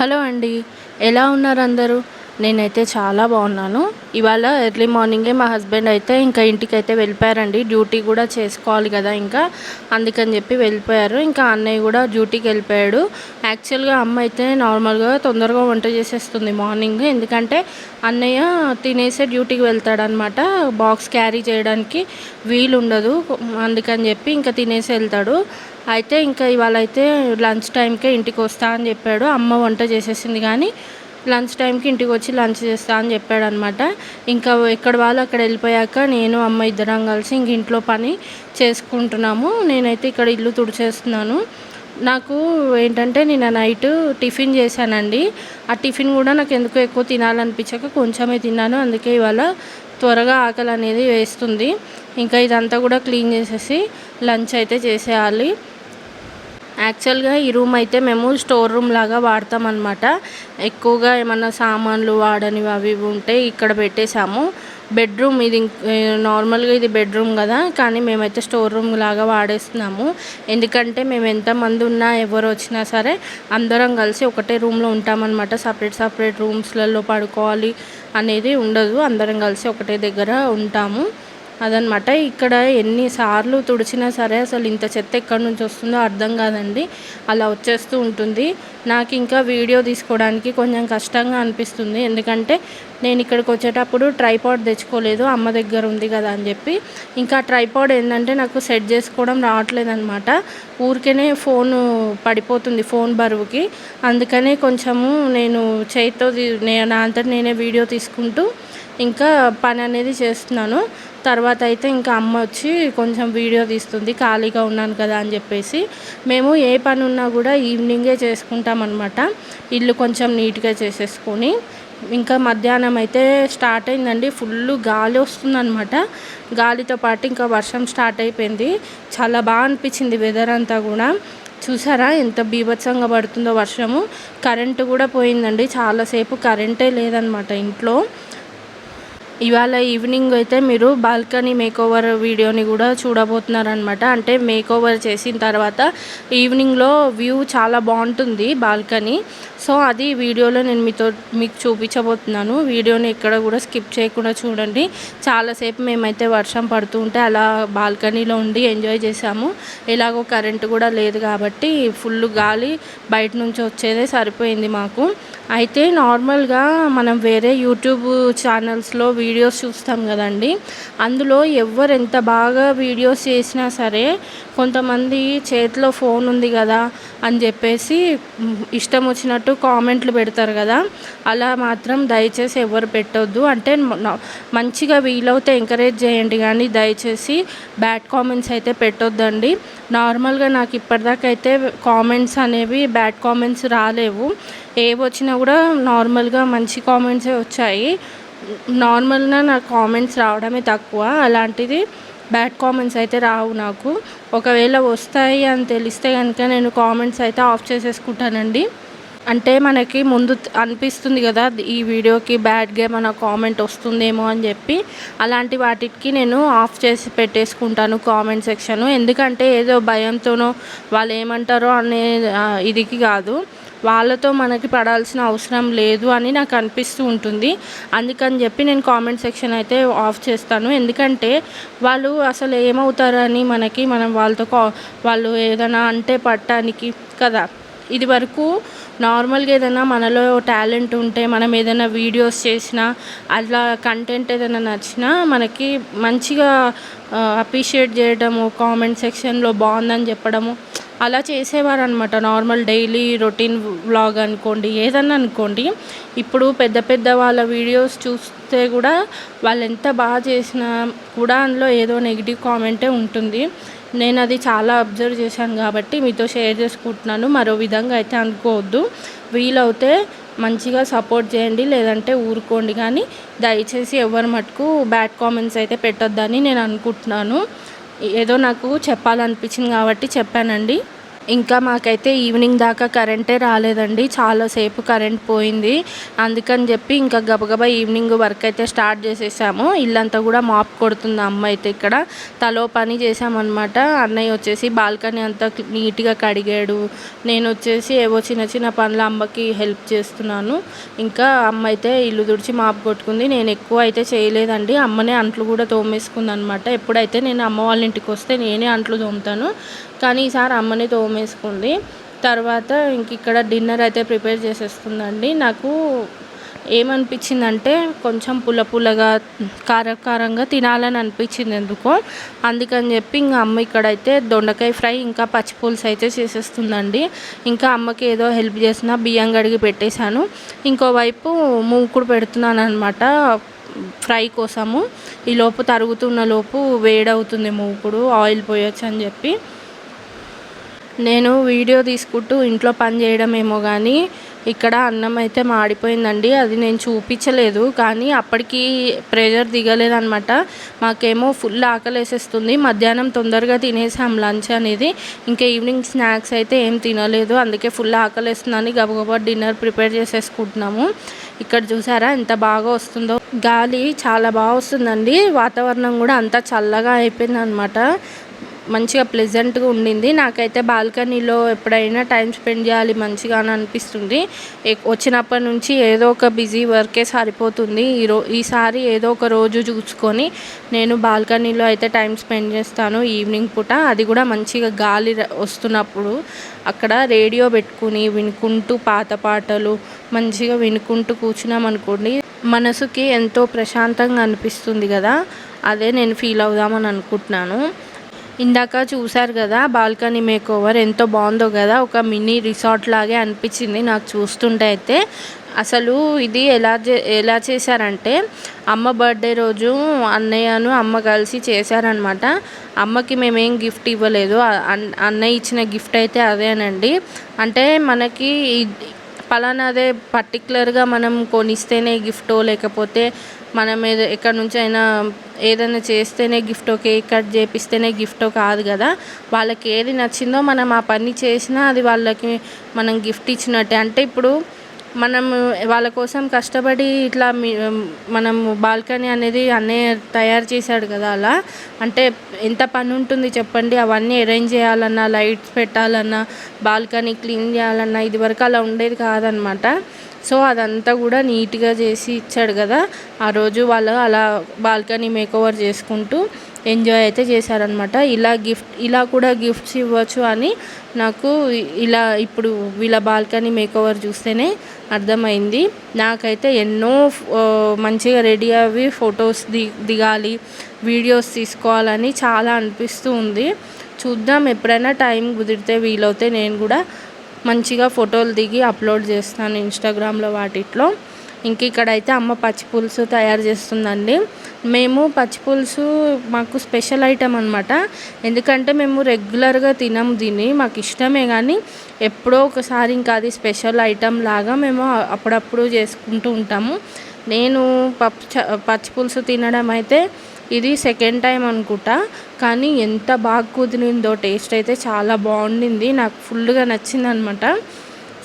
Hello అండి ఎలా ఉన్నారు అందరూ? నేనైతే చాలా బాగున్నాను. ఇవాళ ఎర్లీ మార్నింగే మా హస్బెండ్ అయితే ఇంకా ఇంటికి అయితే వెళ్ళిపోయారండి. డ్యూటీ కూడా చేసుకోవాలి కదా ఇంకా. అందుకని చెప్పి వెళ్ళిపోయారు. ఇంకా అన్నయ్య కూడా డ్యూటీకి వెళ్ళిపోయాడు. యాక్చువల్గా అమ్మ అయితే నార్మల్గా తొందరగా వంట చేసేస్తుంది మార్నింగ్. ఎందుకంటే అన్నయ్య తినేసే డ్యూటీకి వెళ్తాడనమాట. బాక్స్ క్యారీ చేయడానికి వీలు ఉండదు అందుకని చెప్పి ఇంకా తినేసి వెళ్తాడు. అయితే ఇంకా ఇవాళ అయితే లంచ్ టైంకే ఇంటికి వస్తా అని చెప్పాడు. అమ్మ వంట చేసేసింది కానీ లంచ్ టైంకి ఇంటికి వచ్చి లంచ్ చేస్తా అని చెప్పాడు అనమాట ఇంకా ఎక్కడ వాళ్ళు అక్కడ వెళ్ళిపోయాక నేను అమ్మ ఇద్దరం కలిసి ఇంక ఇంట్లో పని చేసుకుంటున్నాము. నేనైతే ఇక్కడ ఇల్లు తుడిచేస్తున్నాను. నాకు ఏంటంటే నేను నైట్ టిఫిన్ చేశానండి. ఆ టిఫిన్ కూడా నాకు ఎందుకు ఎక్కువ తినాలనిపించక కొంచెమే తిన్నాను. అందుకే ఇవాళ త్వరగా ఆకలి అనేది వేస్తుంది. ఇంకా ఇదంతా కూడా క్లీన్ చేసేసి లంచ్ అయితే చేసేయాలి. యాక్చువల్గా ఈ రూమ్ అయితే మేము స్టోర్ రూమ్ లాగా వాడతాం అనమాట ఎక్కువగా ఏమన్నా సామాన్లు వాడనివి అవి ఇవి ఉంటే ఇక్కడ పెట్టేశాము. బెడ్రూమ్ ఇది నార్మల్గా ఇది బెడ్రూమ్ కదా కానీ మేమైతే స్టోర్ రూమ్ లాగా వాడేస్తున్నాము. ఎందుకంటే మేము ఎంతమంది ఉన్నా ఎవరు వచ్చినా సరే అందరం కలిసి ఒకటే రూమ్లో ఉంటామన్నమాట సపరేట్ సపరేట్ రూమ్స్లలో పడుకోవాలి అనేది ఉండదు. అందరం కలిసి ఒకటే దగ్గర ఉంటాము. అదనమాట. ఇక్కడ ఎన్నిసార్లు తుడిచినా సరే అసలు ఇంత చెత్త ఎక్కడి నుంచి వస్తుందో అర్థం కాదండి. అలా వచ్చేస్తూ ఉంటుంది. నాకు ఇంకా వీడియో తీసుకోవడానికి కొంచెం కష్టంగా అనిపిస్తుంది. ఎందుకంటే నేను ఇక్కడికి వచ్చేటప్పుడు ట్రైపాడ్ తెచ్చుకోలేదు. అమ్మ దగ్గర ఉంది కదా అని చెప్పి. ఇంకా ట్రైపాడ్ ఏంటంటే నాకు సెట్ చేసుకోవడం రావట్లేదు అనమాట ఊరికేనే ఫోన్ పడిపోతుంది ఫోన్ బరువుకి. అందుకనే కొంచెము నేను చేతితో నా అంతటి నేనే వీడియో తీసుకుంటూ ఇంకా పని అనేది చేస్తున్నాను. తర్వాత అయితే ఇంకా అమ్మ వచ్చి కొంచెం వీడియో తీస్తుంది ఖాళీగా ఉన్నాను కదా అని చెప్పేసి. మేము ఏ పని ఉన్నా కూడా ఈవినింగే చేసుకుంటాం అనమాట ఇల్లు కొంచెం నీట్గా చేసేసుకొని. ఇంకా మధ్యాహ్నం అయితే స్టార్ట్ అయిందండి ఫుల్ గాలి వస్తుందన్నమాట. గాలితో పాటు ఇంకా వర్షం స్టార్ట్ అయిపోయింది. చాలా బాగా అనిపించింది వెదర్ అంతా కూడా. చూసారా ఎంత బీభత్సంగా పడుతుందో వర్షము. కరెంటు కూడా పోయిందండి చాలాసేపు కరెంటే లేదనమాట ఇంట్లో. ఇవాళ ఈవినింగ్ అయితే మీరు బాల్కనీ మేకోవర్ వీడియోని కూడా చూడబోతున్నారనమాట అంటే మేకోవర్ చేసిన తర్వాత ఈవినింగ్లో వ్యూ చాలా బాగుంటుంది బాల్కనీ సో అది వీడియోలో నేను మీతో మీకు చూపించబోతున్నాను. వీడియోని ఎక్కడ కూడా స్కిప్ చేయకుండా చూడండి. చాలాసేపు మేమైతే వర్షం పడుతూ ఉంటే అలా బాల్కనీలో ఉండి ఎంజాయ్ చేసాము ఎలాగో కరెంటు కూడా లేదు కాబట్టి ఫుల్ గాలి బయట నుంచి వచ్చేదే సరిపోయింది మాకు. అయితే నార్మల్గా మనం వేరే యూట్యూబ్ ఛానల్స్లో వీడియోస్ చూస్తాం కదండి. అందులో ఎవరు ఎంత బాగా వీడియోస్ చేసినా సరే కొంతమంది చేతిలో ఫోన్ ఉంది కదా అని చెప్పేసి ఇష్టం వచ్చినట్టు కామెంట్లు పెడతారు కదా. అలా మాత్రం దయచేసి ఎవరు పెట్టొద్దు. అంటే మంచిగా వీలవుతే ఎంకరేజ్ చేయండి కానీ దయచేసి బ్యాడ్ కామెంట్స్ అయితే పెట్టొద్దండి. నార్మల్గా నాకు ఇప్పటిదాకా అయితే కామెంట్స్ అనేవి బ్యాడ్ కామెంట్స్ రాలేవు. ఏవి వచ్చినా కూడా నార్మల్గా మంచి కామెంట్సే వచ్చాయి. నార్మల్గా నాకు కామెంట్స్ రావడమే తక్కువ. అలాంటిది బ్యాడ్ కామెంట్స్ అయితే రావు నాకు. ఒకవేళ వస్తాయి అని తెలిస్తే కనుక నేను కామెంట్స్ అయితే ఆఫ్ చేసేసుకుంటానండి. అంటే మనకి ముందు అనిపిస్తుంది కదా ఈ వీడియోకి బ్యాడ్గా మన కామెంట్ వస్తుందేమో అని చెప్పి. అలాంటి వాటికి నేను ఆఫ్ చేసి పెట్టేసుకుంటాను కామెంట్ సెక్షను. ఎందుకంటే ఏదో భయంతోనో వాళ్ళు ఏమంటారో అనే ఇదికి కాదు. వాళ్ళతో మనకి పడాల్సిన అవసరం లేదు అని నాకు అనిపిస్తూ ఉంటుంది. అందుకని చెప్పి నేను కామెంట్ సెక్షన్ అయితే ఆఫ్ చేస్తాను. ఎందుకంటే వాళ్ళు అసలు ఏమవుతారని మనకి మనం వాళ్ళతో కా వాళ్ళు ఏదైనా అంటే పట్టడానికి కదా. ఇది వరకు నార్మల్గా ఏదైనా మనలో టాలెంట్ ఉంటే మనం ఏదైనా వీడియోస్ చేసినా అట్లా కంటెంట్ ఏదైనా నచ్చినా మనకి మంచిగా అప్రిషియేట్ చేయడము కామెంట్ సెక్షన్లో బాగుందని చెప్పడము అలా చేసేవారు అనమాట నార్మల్ డైలీ రొటీన్ వ్లాగ్ అనుకోండి ఏదన్నా అనుకోండి ఇప్పుడు పెద్ద పెద్ద వాళ్ళ వీడియోస్ చూస్తే కూడా వాళ్ళు ఎంత బాగా చేసినా కూడా అందులో ఏదో నెగిటివ్ కామెంటే ఉంటుంది. నేను అది చాలా అబ్జర్వ్ చేశాను కాబట్టి మీతో షేర్ చేసుకుంటున్నాను. మరో విధంగా అయితే అనుకోవద్దు. వీలవుతే మంచిగా సపోర్ట్ చేయండి లేదంటే ఊరుకోండి. కానీ దయచేసి ఎవరి మటుకు బ్యాడ్ కామెంట్స్ అయితే పెట్టొద్దని నేను అనుకుంటున్నాను. ఏదో నాకు చెప్పాలనిపించింది కాబట్టి చెప్పానండి. ఇంకా మాకైతే ఈవినింగ్ దాకా కరెంటే రాలేదండి. చాలాసేపు కరెంట్ పోయింది. అందుకని చెప్పి ఇంకా గబగబా ఈవినింగ్ వర్క్ అయితే స్టార్ట్ చేసేసాము. ఇల్లంతా కూడా మాప్ కొడుతుంది అమ్మ అయితే ఇక్కడ. తలో పని చేసామన్నమాట అన్నయ్య వచ్చేసి బాల్కనీ అంతా నీట్గా కడిగాడు. నేను వచ్చేసి ఏవో చిన్న చిన్న పనులు అమ్మకి హెల్ప్ చేస్తున్నాను. ఇంకా అమ్మ అయితే ఇల్లు తుడిచి మాప్ కొట్టుకుంది. నేను ఎక్కువ అయితే చేయలేదండి. అమ్మనే అంట్లు కూడా తోమేసుకుంది అనమాట ఎప్పుడైతే నేను అమ్మ వాళ్ళ ఇంటికి వస్తే నేనే అంట్లు తోముతాను. కానీ ఈసారి అమ్మనే వేసుకుంది. తర్వాత ఇంక ఇక్కడ డిన్నర్ అయితే ప్రిపేర్ చేసేస్తుందండి. నాకు ఏమనిపించిందంటే కొంచెం పుల్ల పుల్లగా కార కారంగా తినాలని అనిపించింది ఎందుకో. అందుకని చెప్పి ఇంకా అమ్మ ఇక్కడైతే దొండకాయ ఫ్రై ఇంకా పచ్చి పులుసు అయితే చేసేస్తుందండి. ఇంకా అమ్మకి ఏదో హెల్ప్ చేసిన బియ్యం కడిగి పెట్టేశాను. ఇంకోవైపు మూకుడు పెడుతున్నాను అనమాట ఫ్రై కోసము. ఈ లోపు తరుగుతున్న లోపు వేడవుతుంది మూకుడు ఆయిల్ పోయొచ్చు అని చెప్పి. నేను వీడియో తీసుకుంటూ ఇంట్లో పని చేయడమేమో కానీ ఇక్కడ అన్నం అయితే మాడిపోయిందండి. అది నేను చూపించలేదు. కానీ అప్పటికి ప్రెషర్ దిగలేదనమాట మాకేమో ఫుల్ ఆకలేసేస్తుంది. మధ్యాహ్నం తొందరగా తినేసాం లంచ్ అనేది. ఇంకా ఈవినింగ్ స్నాక్స్ అయితే ఏం తినలేదు. అందుకే ఫుల్ ఆకలేస్తుందని గబగబా డిన్నర్ ప్రిపేర్ చేసేసుకుంటున్నాము. ఇక్కడ చూసారా ఎంత బాగా వస్తుందో. గాలి చాలా బాగా వస్తుందండి. వాతావరణం కూడా అంతా చల్లగా అయిపోయింది అనమాట మంచిగా ప్లెజెంట్గా ఉండింది. నాకైతే బాల్కనీలో ఎప్పుడైనా టైం స్పెండ్ చేయాలి మంచిగా అని అనిపిస్తుంది. వచ్చినప్పటి నుంచి ఏదో ఒక బిజీ వర్కే సరిపోతుంది. ఈరో ఈసారి ఏదో ఒక రోజు చూసుకొని నేను బాల్కనీలో అయితే టైం స్పెండ్ చేస్తాను ఈవినింగ్ పూట. అది కూడా మంచిగా గాలి వస్తున్నప్పుడు అక్కడ రేడియో పెట్టుకుని వినుకుంటూ పాత పాటలు మంచిగా వినుకుంటూ కూర్చున్నాం అనుకోండి మనసుకి ఎంతో ప్రశాంతంగా అనిపిస్తుంది కదా. అదే నేను ఫీల్ అవుదామని అనుకుంటున్నాను. ఇందాక చూశారు కదా బాల్కనీ మేక్ ఓవర్ ఎంతో బాగుందో కదా ఒక మినీ రిసార్ట్ లాగే అనిపించింది నాకు చూస్తుంటే అయితే. అసలు ఇది ఎలా ఎలా చేశారంటే అమ్మ బర్త్డే రోజు అన్నయ్యను అమ్మ కలిసి చేశారనమాట అమ్మకి మేమేం గిఫ్ట్ ఇవ్వలేదు. అన్నయ్య ఇచ్చిన గిఫ్ట్ అయితే అదేనండి. అంటే మనకి పలానాదే పర్టికులర్గా మనం కొనిస్తేనే గిఫ్టో లేకపోతే మనం ఏదో ఎక్కడి నుంచి అయినా ఏదైనా చేస్తేనే గిఫ్టో కేక్ కట్ చేపిస్తేనే గిఫ్టో కాదు కదా. వాళ్ళకి ఏది నచ్చిందో మనం ఆ పని చేసినా అది వాళ్ళకి మనం గిఫ్ట్ ఇచ్చినట్టే. అంటే ఇప్పుడు మనం వాళ్ళ కోసం కష్టపడి ఇట్లా మనం బాల్కనీ అనేది అన్నయ్య తయారు చేశాడు కదా అలా. అంటే ఎంత పని ఉంటుంది చెప్పండి. అవన్నీ అరేంజ్ చేయాలన్నా లైట్స్ పెట్టాలన్నా బాల్కనీ క్లీన్ చేయాలన్నా ఇది వరకు అలా ఉండేది కాదనమాట. సో అదంతా కూడా నీట్గా చేసి ఇచ్చాడు కదా. ఆ రోజు వాళ్ళు అలా బాల్కనీ మేకోవర్ చేసుకుంటూ ఎంజాయ్ అయితే చేశారనమాట ఇలా గిఫ్ట్ ఇలా కూడా గిఫ్ట్స్ ఇవ్వచ్చు అని నాకు ఇలా ఇప్పుడు వీళ్ళ బాల్కనీ మేకోవర్ చూస్తేనే అర్థమైంది. నాకైతే ఎన్నో మంచిగా రెడీ అవి ఫొటోస్ ది దిగాలి వీడియోస్ తీసుకోవాలని చాలా అనిపిస్తూ ఉంది. చూద్దాం ఎప్పుడైనా టైం కుదిరితే వీలవుతే నేను కూడా మంచిగా ఫోటోలు దిగి అప్లోడ్ చేస్తాను ఇన్స్టాగ్రామ్లో వాటిట్లో. ఇంక ఇక్కడైతే అమ్మ పచ్చి పులుసు తయారు చేస్తుందండి. మేము పచ్చిపులుసు మాకు స్పెషల్ ఐటమ్ అనమాట ఎందుకంటే మేము రెగ్యులర్గా తినము దీన్ని మాకు ఇష్టమే కానీ ఎప్పుడో ఒకసారి ఇంకా అది స్పెషల్ ఐటమ్ లాగా మేము అప్పుడప్పుడు చేసుకుంటూ ఉంటాము. నేను పప్పు పచ్చి పులుసు తినడం అయితే ఇది సెకండ్ టైం అనుకుంటా. కానీ ఎంత బాగా కుదిరిందో టేస్ట్ అయితే చాలా బాగుండింది. నాకు ఫుల్గా నచ్చింది అనమాట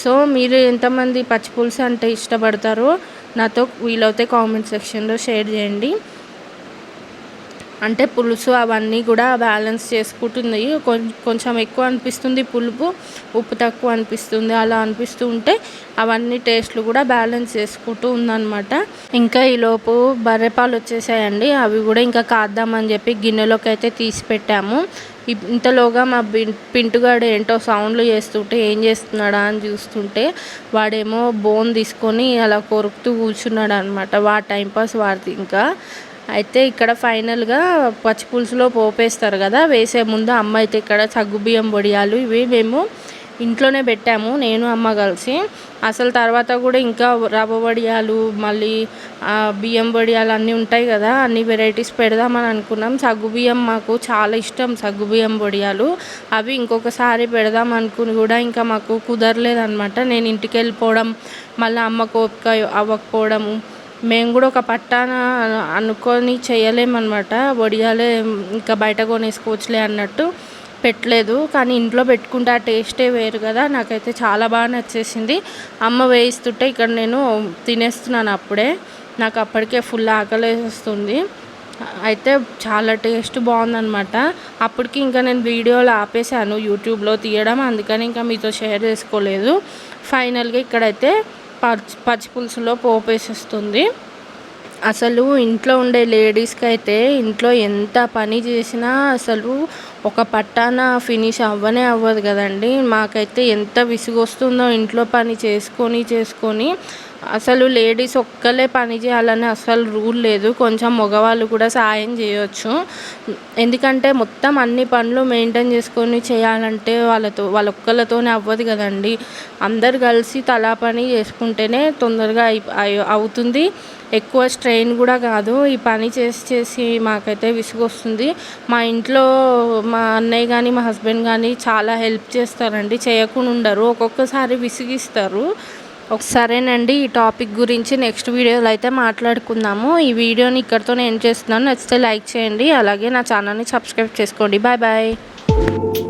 సో మీరు ఎంతమంది పచ్చి పులుసు అంటే ఇష్టపడతారో నాతో వీలైతే కామెంట్ సెక్షన్లో షేర్ చేయండి. అంటే పులుసు అవన్నీ కూడా బ్యాలెన్స్ చేసుకుంటుంది. కొంచెం ఎక్కువ అనిపిస్తుంది పులుపు ఉప్పు తక్కువ అనిపిస్తుంది అలా అనిపిస్తూ ఉంటే అవన్నీ టేస్ట్లు కూడా బ్యాలెన్స్ చేసుకుంటూ ఉందన్నమాట. ఇంకా ఈలోపు బర్రెపాలు వచ్చేసాయండి. అవి కూడా ఇంకా కాద్దామని చెప్పి గిన్నెలోకి అయితే తీసి పెట్టాము. ఇంతలోగా మా పింటుగాడు ఏంటో సౌండ్లు చేస్తుంటే ఏం చేస్తున్నాడా అని చూస్తుంటే వాడేమో బోన్ తీసుకొని అలా కొరుకుతూ కూర్చున్నాడు అనమాట వాడు టైంపాస్ వాడిది ఇంకా. అయితే ఇక్కడ ఫైనల్గా పచ్చి పులుసులో పోపేస్తారు కదా వేసే ముందు అమ్మ అయితే ఇక్కడ సగ్గుబియ్యం వడియాలు ఇవి మేము ఇంట్లోనే పెట్టాము నేను అమ్మ కలిసి. అసలు తర్వాత కూడా ఇంకా రవ్వ వడియాలు మళ్ళీ బియ్యం వడియాలు అన్నీ ఉంటాయి కదా అన్ని వెరైటీస్ పెడదామని అనుకున్నాం. సగ్గుబియ్యం మాకు చాలా ఇష్టం సగ్గుబియ్యం వడియాలు. అవి ఇంకొకసారి పెడదాం అనుకుని కూడా ఇంకా మాకు కుదరలేదనమాట నేను ఇంటికి వెళ్ళిపోవడం మళ్ళీ అమ్మ కోపిక అవ్వకపోవడము మేము కూడా ఒక పట్టాన అనుకొని చేయలేమన్నమాట. వడియాలే ఇంకా బయట కొనేసుకోవచ్చులే అన్నట్టు పెట్టలేదు. కానీ ఇంట్లో పెట్టుకుంటే ఆ టేస్టే వేరు కదా. నాకైతే చాలా బాగా నచ్చేసింది. అమ్మ వేయిస్తుంటే ఇక్కడ నేను తినేస్తున్నాను అప్పుడే. నాకు అప్పటికే ఫుల్ ఆకలేస్తుంది. అయితే చాలా టేస్ట్ బాగుందనమాట అప్పటికి ఇంకా నేను వీడియోలు ఆపేసాను యూట్యూబ్లో తీయడం. అందుకని ఇంకా మీతో షేర్ చేసుకోలేదు. ఫైనల్గా ఇక్కడైతే పచ్చి పచ్చి పులుసులో పోపు వేసేస్తుంది అసలు ఇంట్లో ఉండే లేడీస్కి అయితే ఇంట్లో ఎంత పని చేసినా అసలు ఒక పట్టాన ఫినిష్ అవ్వనే అవ్వదు కదండి. మాకైతే ఎంత విసుగొస్తుందో ఇంట్లో పని చేసుకొని చేసుకొని అసలు లేడీస్ ఒక్కలే పని చేయాలని అసలు రూల్ లేదు. కొంచెం మగవాళ్ళు కూడా సాయం చేయొచ్చు. ఎందుకంటే మొత్తం అన్ని పనులు మెయింటైన్ చేసుకొని చేయాలంటే వాళ్ళతో వాళ్ళ ఒక్కళ్ళతోనే అవ్వదు కదండి. అందరు కలిసి తలా పని చేసుకుంటేనే తొందరగా అయి అవుతుంది. ఎక్కువ స్ట్రెయిన్ కూడా కాదు. ఈ పని చేసి చేసి మాకైతే విసుగొస్తుంది. మా ఇంట్లో మా అన్నయ్య కానీ మా హస్బెండ్ కానీ చాలా హెల్ప్ చేస్తారండి. చేయకుండా ఉండరు ఒక్కొక్కసారి విసిగిస్తారు. సరేనండి ఈ టాపిక్ గురించి నెక్స్ట్ వీడియోలో అయితే మాట్లాడుకుందాము. ఈ వీడియోని ఇక్కడితో నేను చేస్తున్నాను. నచ్చితే లైక్ చేయండి. అలాగే నా ఛానల్ని సబ్స్క్రైబ్ చేసుకోండి. Bye bye.